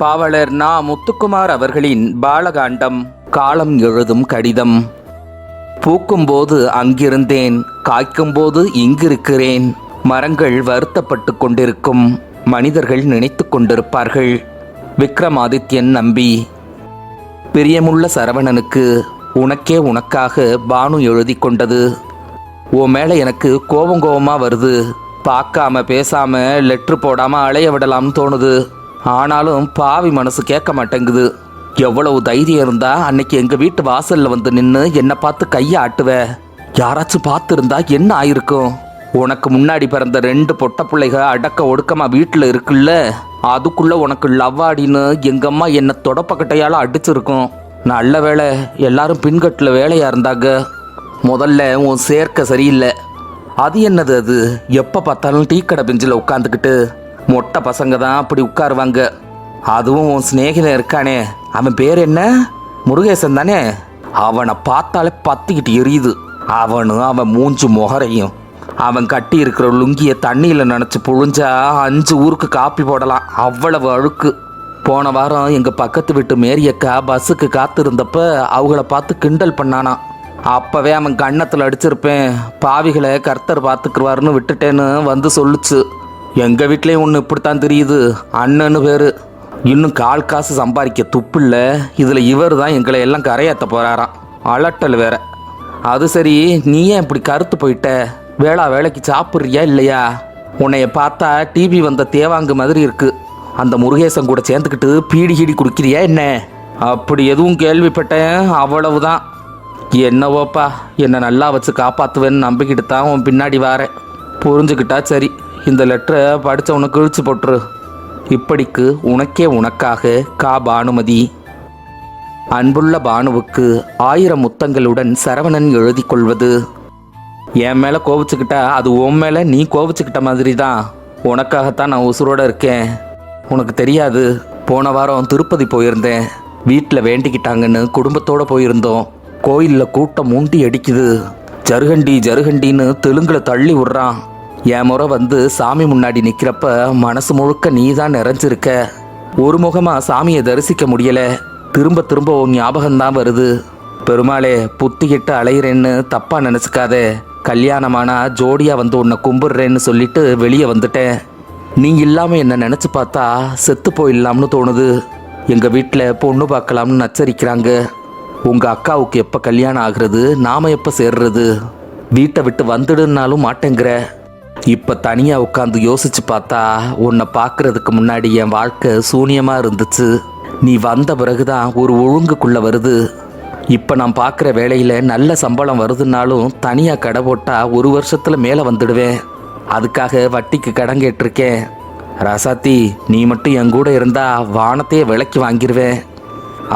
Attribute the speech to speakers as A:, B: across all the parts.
A: பாவலர் நா முத்துக்குமார் அவர்களின் பாலகாண்டம் காலம் எழுதும் கடிதம். பூக்கும்போது அங்கிருந்தேன் காய்க்கும்போது இங்கிருக்கிறேன். மரங்கள் வருத்தப்பட்டு கொண்டிருக்கும் மனிதர்கள் நினைத்து கொண்டிருப்பார்கள். விக்ரமாதித்யன் நம்பி பிரியமுள்ள சரவணனுக்கு உனக்கே உனக்காக பானு எழுதி கொண்டது. உன் மேலே எனக்கு கோபம் கோபமாக வருது. பார்க்காம பேசாம லெட்ரு போடாம அலைய விடலாம்னு தோணுது. ஆனாலும் பாவி மனசு கேட்க மாட்டேங்குது. எவ்வளவு தைரியம் இருந்தா அன்னைக்கு எங்க வீட்டு வாசல்ல வந்து நின்று என்னை பார்த்து கையை ஆட்டுவ. யாராச்சும் பார்த்துருந்தா என்ன ஆயிருக்கும்? உனக்கு முன்னாடி பிறந்த ரெண்டு பொட்ட பிள்ளைக அடக்க ஒடுக்கமா வீட்டில் இருக்குல்ல? அதுக்குள்ள உனக்கு லவ்வாடின்னு எங்க அம்மா என்னை தொடப்பக்கட்டையால அடிச்சிருக்கும். நல்ல வேளை எல்லாரும் பின்கட்டில் வேலையா இருந்தாங்க. முதல்ல உன் சேர்க்க சரியில்லை. அது என்னது அது? எப்போ பார்த்தாலும் டீ கடை பெஞ்சில் உட்காந்துக்கிட்டு மொட்டை பசங்க தான் அப்படி உட்காருவாங்க. அதுவும் உன் சிநேகிதன் இருக்கானே. அவன் பேர் என்ன? முருகேசன் தானே? அவனை பார்த்தாலே பத்திக்கிட்டு எரியுது. அவனும் அவன் மூஞ்சு முகரையும். அவன் கட்டி இருக்கிற லுங்கிய தண்ணியில் நினச்சி புழிஞ்சா அஞ்சு ஊருக்கு காப்பி போடலாம். அவ்வளவு அழுக்கு. போன வாரம் எங்கள் பக்கத்து வீட்டு மேரியக்கா பஸ்ஸுக்கு காத்திருந்தப்ப அவங்கள பார்த்து கிண்டல் பண்ணானான் அப்போவே அவன் கன்னத்தில் அடிச்சிருப்பேன். பாவிகளை கர்த்தர் பார்த்துக்குருவாருன்னு விட்டுட்டேன்னு வந்து சொல்லுச்சு. எங்கள் வீட்லேயும் ஒன்று இப்படித்தான் தெரியுது. அண்ணன்னு பேர் இன்னும் கால் காசு சம்பாதிக்க துப்பில்ல. இதில் இவர் தான் எங்களை எல்லாம் கரையாற்ற போகிறாராம் அலட்டல் வேற. அது சரி நீ ஏன் இப்படி கருத்து போயிட்ட? வேளா வேலைக்கு சாப்பிட்றியா இல்லையா? உன்னைய பார்த்தா டிவி வந்த தேவாங்கு மாதிரி இருக்குது அந்த முருகேசன் கூட சேர்ந்துக்கிட்டு பீடி கீடி குடிக்கிறியா என்ன? அப்படி எதுவும் கேள்விப்பட்டேன். அவ்வளவுதான். என்னவோப்பா என்னை நல்லா வச்சு காப்பாற்றுவேன்னு நம்பிக்கிட்டு தான் உன் பின்னாடி வாரேன். புரிஞ்சுக்கிட்டா சரி. இந்த லெட்டரை படித்தவனை கிழிச்சு போட்டுரு. இப்படிக்கு உனக்கே உனக்காக கா பானுமதி. அன்புள்ள பானுவுக்கு ஆயிரம் முத்தங்களுடன் சரவணன் எழுதி கொள்வது. என் மேலே கோவிச்சுக்கிட்டா அது உன் மேலே நீ கோவிச்சுக்கிட்ட மாதிரி தான் உனக்காகத்தான் நான் உசுரோட இருக்கேன். உனக்கு தெரியாது போன வாரம் திருப்பதி போயிருந்தேன். வீட்டில் வேண்டிக்கிட்டாங்கன்னு குடும்பத்தோடு போயிருந்தோம். கோயிலில் கூட்டம் மூண்டி அடிக்குது. ஜருகண்டி ஜருகண்டின்னு தெலுங்கில் தள்ளி விட்றான். என் முறை வந்து சாமி முன்னாடி நிற்கிறப்ப மனசு முழுக்க நீ தான் நிறைஞ்சிருக்க. ஒரு முகமா சாமியை தரிசிக்க முடியல. திரும்ப திரும்ப உன் ஞாபகம்தான் வருது. பெருமாளே புத்திக்கிட்டு அலையிறேன்னு தப்பா நினச்சிக்காதே. கல்யாணமானா ஜோடியா வந்து உன்னை கும்பிடுறேன்னு சொல்லிட்டு வெளியே வந்துட்டேன். நீ இல்லாம என்ன நினைச்சு பார்த்தா செத்து போயிடலாம்னு தோணுது. எங்க வீட்டில் பொண்ணு பார்க்கலாம்னு நச்சரிக்கிறாங்க. உங்க அக்காவுக்கு எப்ப கல்யாணம் ஆகுறது நாம எப்ப சேர்றது? வீட்டை விட்டு வந்துடுன்னாலும் மாட்டேங்கிற. இப்போ தனியாக உட்காந்து யோசிச்சு பார்த்தா உன்னை பார்க்கறதுக்கு முன்னாடி என் வாழ்க்கை சூனியமாக இருந்துச்சு. நீ வந்த பிறகுதான் ஒரு ஒழுங்குக்குள்ளே வருது. இப்போ நான் பார்க்குற வேலையில் நல்ல சம்பளம் வருதுன்னாலும் தனியாக கடை போட்டால் ஒரு வருஷத்தில் மேலே வந்துடுவேன். அதுக்காக வட்டிக்கு கடன் கேட்டிருக்கேன். ராசாத்தி நீ மட்டும் என் கூட இருந்தால் வானத்தையே விலைக்கு வாங்கிடுவேன்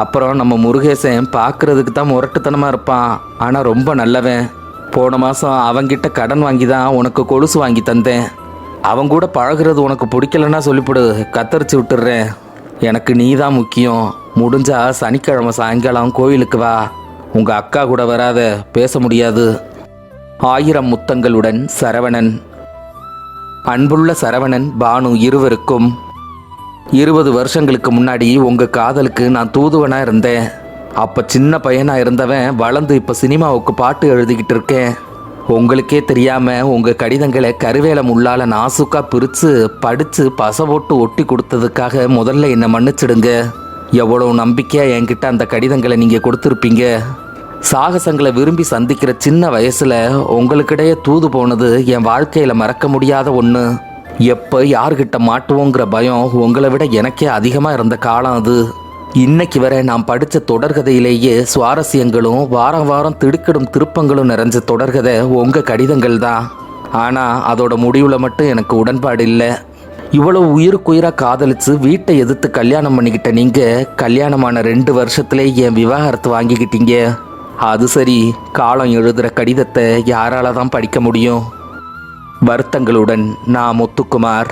A: அப்புறம் நம்ம முருகேசன் பார்க்கறதுக்கு தான் முரட்டுத்தனமாக இருப்பான். ஆனால் ரொம்ப நல்லவன். போன மாதம் அவங்கிட்ட கடன் வாங்கி தான் உனக்கு கொலுசு வாங்கி தந்தேன். அவன் கூட பழகுறது உனக்கு பிடிக்கலன்னா சொல்லிவிடு கத்தரிச்சு விட்டுடுறேன். எனக்கு நீ தான் முக்கியம். முடிஞ்சா சனிக்கிழமை சாயங்காலம் கோயிலுக்கு வா. உங்கள் அக்கா கூட வராத பேச முடியாது. ஆயிரம் முத்தங்களுடன் சரவணன். அன்புள்ள சரவணன் பானு இருவருக்கும். இருபது வருஷங்களுக்கு முன்னாடி உங்கள் காதலுக்கு நான் தூதுவனா இருந்தேன். அப்போ சின்ன பையனாக இருந்தவன் வளர்ந்து இப்போ சினிமாவுக்கு பாட்டு எழுதிக்கிட்டு இருக்கேன். உங்களுக்கே தெரியாமல் உங்கள் கடிதங்களை கருவேல முள்ளால் நாசுக்காக பிரித்து படித்து பச போட்டு ஒட்டி கொடுத்ததுக்காக முதல்ல என்னை மன்னிச்சிடுங்க. எவ்வளோ நம்பிக்கையாக என்கிட்ட அந்த கடிதங்களை நீங்கள் கொடுத்துருப்பீங்க. சாகசங்களை விரும்பி சந்திக்கிற சின்ன வயசில் உங்களுக்கிடையே தூது போனது என் வாழ்க்கையில் மறக்க முடியாத ஒன்று எப்போ யார்கிட்ட மாட்டுவோங்கிற பயம் உங்களை விட எனக்கே அதிகமாக இருந்த காலம் அது. இன்னைக்கு வரை நான் படித்த தொடர்கதையிலேயே சுவாரஸ்யங்களும் வாரம் வாரம் திடுக்கிடும் திருப்பங்களும் நிறைஞ்ச தொடர்கதை உங்கள் கடிதங்கள் தான். ஆனால் அதோட முடிவில் மட்டும் எனக்கு உடன்பாடு இல்லை. இவ்வளவு உயிருக்குயிராக காதலிச்சு வீட்டை எதிர்த்து கல்யாணம் பண்ணிக்கிட்ட நீங்கள் கல்யாணமான ரெண்டு வருஷத்துல என் விவாகரத்து வாங்கிக்கிட்டீங்க. அது சரி காலம் எழுதுகிற கடிதத்தை யாரால தான் படிக்க முடியும்? வருத்தங்களுடன் நான் முத்துக்குமார்.